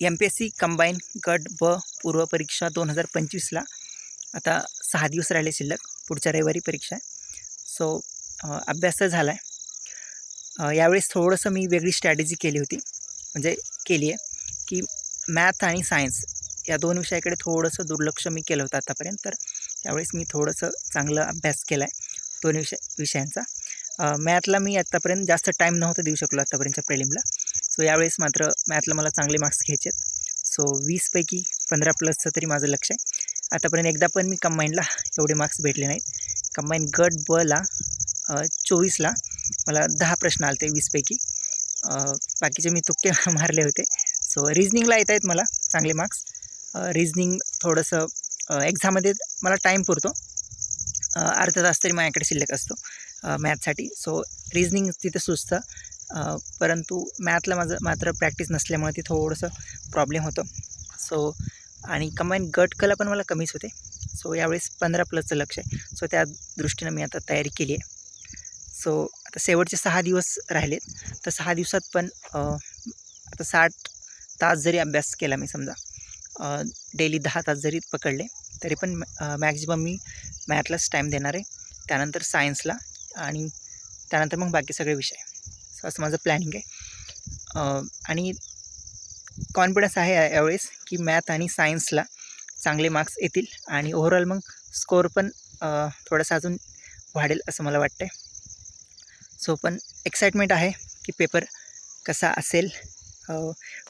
M P S C combine गट ब पूर्व परीक्षा दोन हजार पंचवीसला. आता सहा दिवस राहिले शिल्लक पुढच्या रविवारी परीक्षा आहे. सो अभ्यास तर झाला आहे यावेळेस थोडंसं मी वेगळी स्ट्रॅटेजी केली होती. म्हणजे केली आहे की मॅथ आणि सायन्स या दोन विषयाकडे थोडंसं दुर्लक्ष मी केलं होतं आतापर्यंत. तर त्यावेळेस मी थोडंसं चांगलं अभ्यास केला आहे दोन विषय विषयांचा. मॅथला मी आत्तापर्यंत जास्त टाईम नव्हता देऊ शकलो आत्तापर्यंतच्या प्रेलिमला सो यावेळेस मात्र मॅथला मला चांगले मार्क्स घ्यायचे आहेत सो वीसपैकी पंधरा प्लसचं तरी माझं लक्ष आहे. आतापर्यंत एकदा पण मी कंबाईनला एवढे मार्क्स भेटले नाहीत. कंबाईन गट बला चोवीसला मला दहा प्रश्न आले ते वीसपैकी बाकीचे मी तुक्के मारले होते. सो रिजनिंगला येत आहेत मला चांगले मार्क्स रिजनिंग थोडंसं एक्झाममध्ये मला टाईम पुरतो. अर्धा तास तरी माझ्याकडे शिल्लक असतो मॅथसाठी सो रिजनिंग तिथं सुचतं. परंतु मॅथला माझं मात्र प्रॅक्टिस नसल्यामुळे ते थोडंसं प्रॉब्लेम होतं. सो आणि कंबाईन गट कला पण मला कमीच होते. सो यावेळेस पंधरा प्लसचं लक्ष आहे. सो त्या दृष्टीनं मी आता तयारी केली आहे. सो आता शेवटचे सहा दिवस राहिलेत. तर सहा दिवसात पण आता साठ तास जरी अभ्यास केला मी समजा डेली दहा तास जरी पकडले तरी पण मॅक्झिमम मी मॅथलाच टाईम देणार आहे. त्यानंतर सायन्सला आणि त्यानंतर मग बाकी सगळे विषय. सो असं माझं प्लॅनिंग आहे. आणि कॉन्फिडन्स आहे यावेळेस की मॅथ आणि सायन्सला चांगले मार्क्स येतील आणि ओव्हरऑल मग स्कोअर पण थोडासा अजून वाढेल असं मला वाटतं आहे सो पण एक्साइटमेंट आहे की पेपर कसा असेल.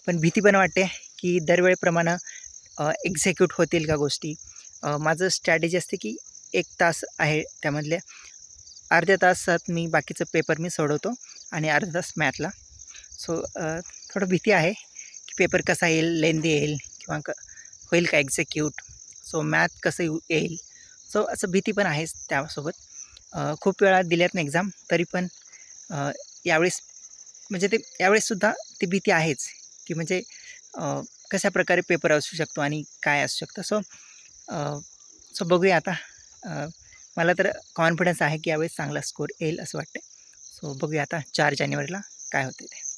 पण भीती पण वाटते की दरवेळेप्रमाणे एक्झिक्यूट होतील का गोष्टी. माझं स्ट्रॅटेजी असते की एक तास आहे त्यामधल्या अर्ध्या तासात मी बाकीचं पेपर मी सोडवतो आणि अर्धा तास मॅथला. सो थोडं भीती आहे की पेपर कसा येईल लेंदी येईल किंवा क होईल का एक्झिक्यूट सो मॅथ कसं येऊ येईल? सो असं भीती पण आहेच त्यासोबत. खूप वेळा दिल्यात ना एक्झाम तरी पण यावेळेस म्हणजे ते यावेळेससुद्धा ती भीती आहेच की म्हणजे कशा प्रकारे पेपर असू शकतो आणि काय असू शकतं. सो सो बघूया आता मला तर कॉन्फिडन्स आहे की यावेळेस चांगला स्कोर येईल असं वाटतं सो बघूया आता चार जानेवारीला काय होते ते.